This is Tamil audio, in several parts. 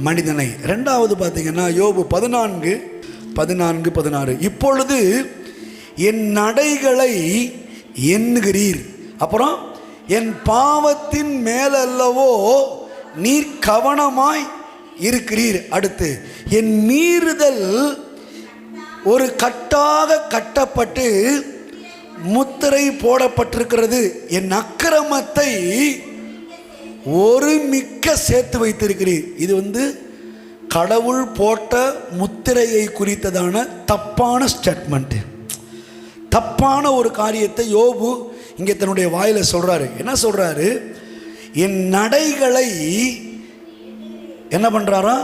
மனிதனை. ரெண்டாவது பார்த்தீங்கன்னா யோபு பதினான்கு பதினான்கு பதினாறு. இப்பொழுது என் நடைகளை எண்ணுகிறீர். அப்புறம் என் பாவத்தின் மேலல்லவோ நீர் கவனமாய் இருக்கிறீர். அடுத்து என் மீறுதல் ஒரு கட்டாக கட்டப்பட்டு முத்திரை போடப்பட்டிருக்கிறது. என் அக்கிரமத்தை ஒரு மிக்க சேர்த்து வைத்திருக்கிறீர். இது வந்து கடவுள் போட்ட முத்திரையை குறித்ததான தப்பான ஸ்டேட்மெண்ட்டு தப்பான ஒரு காரியத்தை யோபு இங்கே தன்னுடைய வாயில் சொல்கிறாரு என்ன சொல்கிறாரு என் நடைகளை என்ன பண்ணுறாரா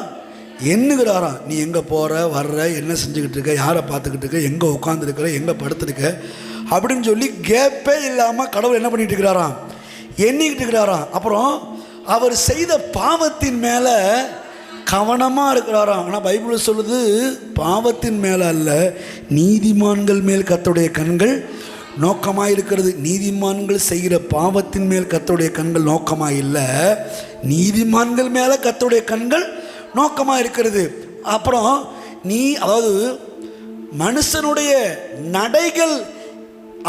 எண்ணுகிறாராம் நீ எங்கே போகிற வர்ற என்ன செஞ்சுக்கிட்டு இருக்க யாரை பார்த்துக்கிட்டு இருக்க எங்கே உட்காந்துருக்கிற எங்கே படுத்துருக்க? அப்படின்னு சொல்லி கேப்பே இல்லாமல் கடவுள் என்ன பண்ணிட்டு இருக்கிறாராம்? எண்ணிக்கிட்டு இருக்கிறாராம். அப்புறம் அவர் செய்த பாவத்தின் மேலே கவனமாக இருக்கிறாராம். ஆனால் பைபிள் சொல்லுது பாவத்தின் மேலே அல்ல நீதிமான்கள் மேல் கத்துடைய கண்கள் நோக்கமாக இருக்கிறது. நீதிமான்கள் செய்கிற பாவத்தின் மேல் கத்துடைய கண்கள் நோக்கமாக இல்லை நீதிமான்கள் மேலே கத்துடைய கண்கள் நோக்கமாக இருக்கிறது. அப்புறம் நீ அதாவது மனுஷனுடைய நடைகள்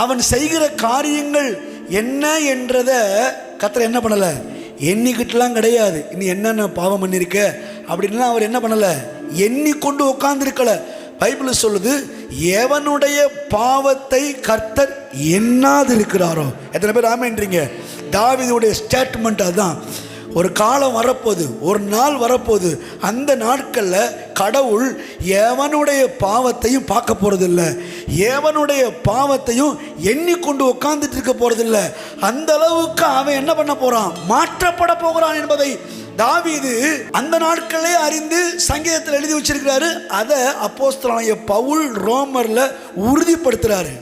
அவன் செய்கிற காரியங்கள் என்ன என்றத கத்தரை என்ன பண்ணலை? எண்ணிக்கிட்டுலாம் கிடையாது. நீ என்னென்ன பாவம் பண்ணியிருக்க அப்படின்லாம் அவர் என்ன பண்ணலை? எண்ணிக்கொண்டு உட்கார்ந்திருக்கல. பைபிள் சொல்லுது எவனுடைய பாவத்தை கர்த்தர் எண்ணாது இருக்கிறாரோ எத்தனை பேர் ஆமேன்றீங்க? தாவிதுடைய ஸ்டேட்மெண்ட் அதுதான். ஒரு காலம் வரப்போகுது ஒரு நாள் வரப்போகுது. அந்த நாட்களில் கடவுள் எவனுடைய பாவத்தையும் பார்க்க போகிறதில்ல எவனுடைய பாவத்தையும் எண்ணிக்கொண்டு உட்காந்துட்டு இருக்க போகிறதில்ல அந்த அளவுக்கு அவன் என்ன பண்ண போகிறான் மாற்றப்பட போகிறான் என்பதை தாவீது அந்த நாட்களே அறிந்து சங்கீதத்தில் எழுதி வச்சிருக்கிறாரு. அதை அப்போஸ்தலனாகிய பவுல் ரோமரில் உறுதிப்படுத்துகிறாரு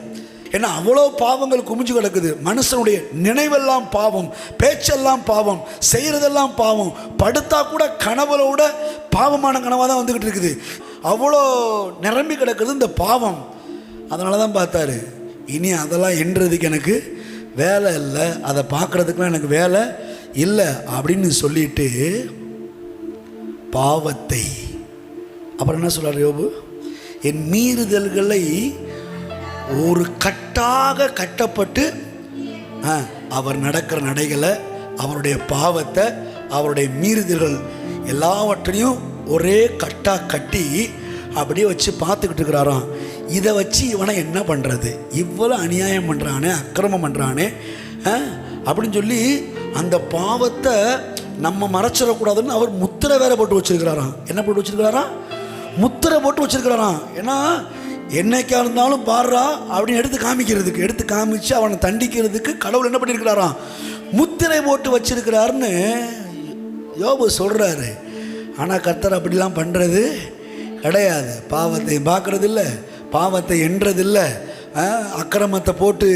ஏன்னா அவ்வளோ பாவங்கள் குமிஞ்சு கிடக்குது. மனுஷனுடைய நினைவெல்லாம் பாவம் பேச்செல்லாம் பாவம் செய்கிறதெல்லாம் பாவம். படுத்தா கூட கனவுல பாவமான கனவாக தான் வந்துக்கிட்டு இருக்குது. அவ்வளோ நிரம்பி கிடக்குது இந்த பாவம். அதனால தான் பார்த்தாரு. இனி அதெல்லாம் என்றதுக்கு எனக்கு வேலை இல்லை. அதை பார்க்குறதுக்குலாம் எனக்கு வேலை இல்லை அப்படின்னு சொல்லிட்டு பாவத்தை. அப்புறம் என்ன சொல்கிறார் யோபு? என் மீறுதல்களை ஒரு கட்டாக கட்டப்பட்டு ஆ, அவர் நடக்கிற நடைகளை அவருடைய பாவத்தை அவருடைய மீறுதல்கள் எல்லாவற்றையும் ஒரே கட்டாக கட்டி அப்படியே வச்சு பார்த்துக்கிட்டு இருக்கிறாராம். இதை வச்சு இவனை என்ன பண்ணுறது இவ்வளோ அநியாயம் பண்ணுறானே அக்கிரமம் பண்ணுறானே ஆ, அப்படின்னு சொல்லி அந்த பாவத்தை நம்ம மறைச்சிடக்கூடாதுன்னு அவர் முத்திரை வேற போட்டு வச்சிருக்கிறாராம். என்ன போட்டு வச்சிருக்கிறாராம்? முத்திரை போட்டு வச்சிருக்கிறாராம். ஏன்னா என்னைக்கா இருந்தாலும் பாடுறா அப்படின்னு எடுத்து காமிக்கிறதுக்கு எடுத்து காமிச்சு அவனை தண்டிக்கிறதுக்கு கடவுள் என்ன பண்ணியிருக்கிறாராம்? முத்திரை போட்டு வச்சிருக்கிறாருன்னு யோபு சொல்கிறாரு ஆனால் கர்த்தர் அப்படிலாம் பண்ணுறது கிடையாது. பாவத்தை பார்க்குறதில்ல பாவத்தை எண்றதில்ல அக்கிரமத்தை போட்டு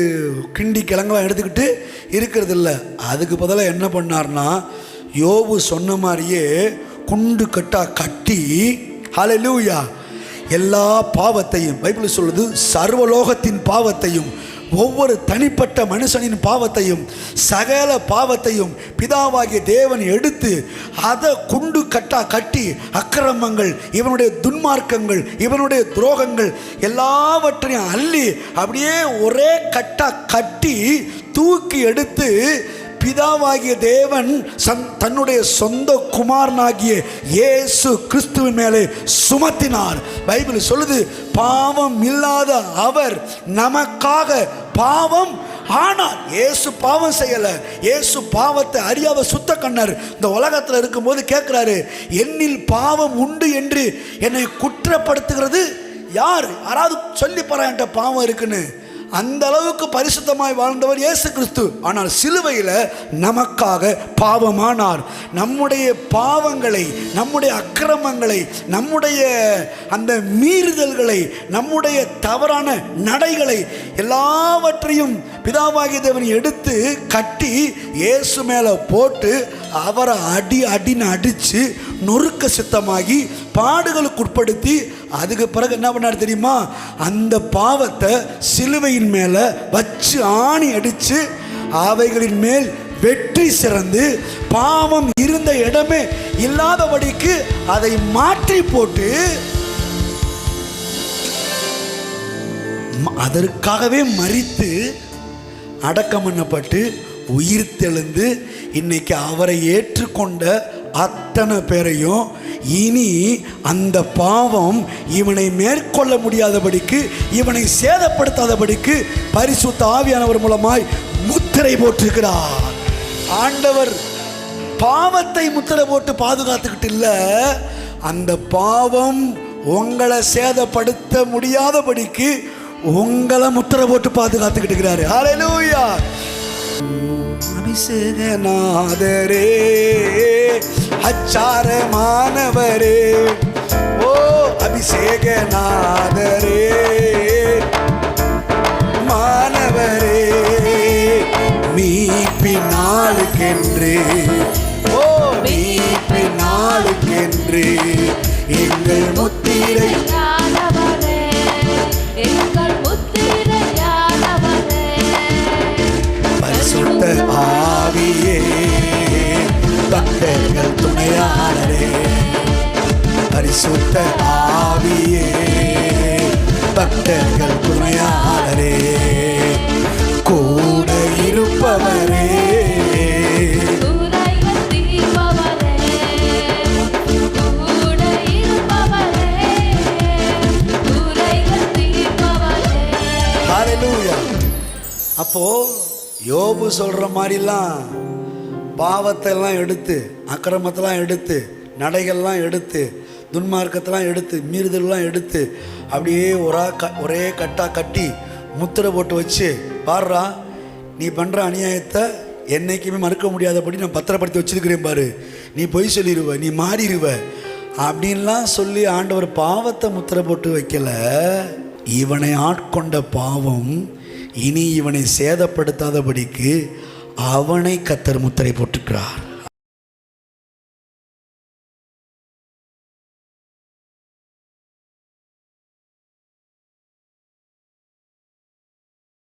கிண்டி கிழங்கெல்லாம் எடுத்துக்கிட்டு இருக்கிறது இல்லை அதுக்கு பதிலாக என்ன பண்ணார்னா யோபு சொன்ன மாதிரியே குண்டு கட்டா கட்டி ஹalleluya எல்லா பாவத்தையும் பைபிள் சொல்லுது சர்வலோகத்தின் பாவத்தையும் ஒவ்வொரு தனிப்பட்ட மனுஷனின் பாவத்தையும் சகல பாவத்தையும் பிதாவாகிய தேவன் எடுத்து அதை குண்டு கட்டா கட்டி அக்கிரமங்கள் இவனுடைய துன்மார்க்கங்கள் இவனுடைய துரோகங்கள் எல்லாவற்றையும் அள்ளி அப்படியே ஒரே கட்டா கட்டி தூக்கி எடுத்து பிதாவாகிய தேவன் சன் தன்னுடைய சொந்த குமாரனாகிய இயேசு கிறிஸ்துவின் மேலே சுமத்தினார். பைபிள் சொல்லுது பாவம் இல்லாத அவர் நமக்காக பாவம் ஆனால் இயேசு பாவம் செய்யலை. இயேசு பாவத்தை அறியாத சுத்த கண்ணர். இந்த உலகத்தில் இருக்கும்போது கேட்குறாரு என்னில் பாவம் உண்டு என்று என்னை குற்றப்படுத்துகிறது? யார்? யாராவது சொல்லி என்கிட்ட பாவம் இருக்குன்னு. அந்த அளவுக்கு பரிசுத்தமாய் வாழ்ந்தவர் இயேசு கிறிஸ்து. ஆனால் சிலுவையில் நமக்காக பாவமானார். நம்முடைய பாவங்களை நம்முடைய அக்கிரமங்களை நம்முடைய அந்த மீறுதல்களை நம்முடைய தவறான நடைகளை எல்லாவற்றையும் பிதாவாகிய தேவன் எடுத்து கட்டி இயேசு மேலே போட்டு அவரை அடி அடின்னு அடித்து நொறுக்க சித்தமாகி பாடுகளுக்கு உட்படுத்தி அதுக்கு பிறகு என்ன பண்ணார் தெரியுமா? அந்த பாவத்தை சிலுவையின் மேலே வச்சு ஆணி அடித்து அவைகளின் மேல் வெற்றி சிறந்து பாவம் இருந்த இடமே இல்லாதபடிக்கு அதை மாற்றி போட்டு அதற்காகவே மறித்து அடக்கம் பண்ணப்பட்டு உயிர் தெழுந்து இன்னைக்கு அவரை ஏற்றுக்கொண்ட அத்தனை பேரையும் இனி அந்த பாவம் இவனை மேற்கொள்ள முடியாதபடிக்கு இவனை சேதப்படுத்தாதபடிக்கு பரிசுத்த ஆவியானவர் மூலமாய் முத்திரை போட்டிருக்கிறார். ஆண்டவர் பாவத்தை முத்திரை போட்டு பாதுகாத்துக்கிட்டு இல்லை அந்த பாவம் உங்களை சேதப்படுத்த முடியாதபடிக்கு உங்களை முத்திரை போட்டு பாதுகாத்துக்கிட்டு இருக்கிறாரு. ஹalleluya அபிஷேகநாதரே அச்சாரமானவரே ஓ அபிஷேகநாதரே மாணவரே மீட்பினாளுக்கென்று ஓ மீட்பினாளுக்கென்று எங்கள் முத்திரை துணையாளரே பரிசுத்த ஆவியே பக்தர்கள் துணையாளரே கூட இருப்பவரே. அப்போ யோபு சொல்ற மாதிரிலாம் பாவத்தெல்லாம் எடுத்து அக்கிரமத்தெல்லாம் எடுத்து நடைகள்லாம் எடுத்து துன்மார்க்கத்தெல்லாம் எடுத்து மீறுதல்லாம் எடுத்து அப்படியே ஒரா க ஒரே கட்டாக கட்டி முத்திரை போட்டு வச்சு பாடுறா நீ பண்ணுற அநியாயத்தை என்றைக்குமே மறுக்க முடியாதபடி நான் பத்திரப்படுத்தி வச்சிருக்கிறேன் பாரு. நீ பொய் சொல்லிடுவ நீ மாறிடுவ அப்படின்லாம் சொல்லி ஆண்டவர் பாவத்தை முத்திரை போட்டு வைக்கல. இவனை ஆட்கொண்ட பாவம் இனி இவனை சேதப்படுத்தாதபடிக்கு அவனை கத்தர் முத்திரை போட்டுக்கிறார்.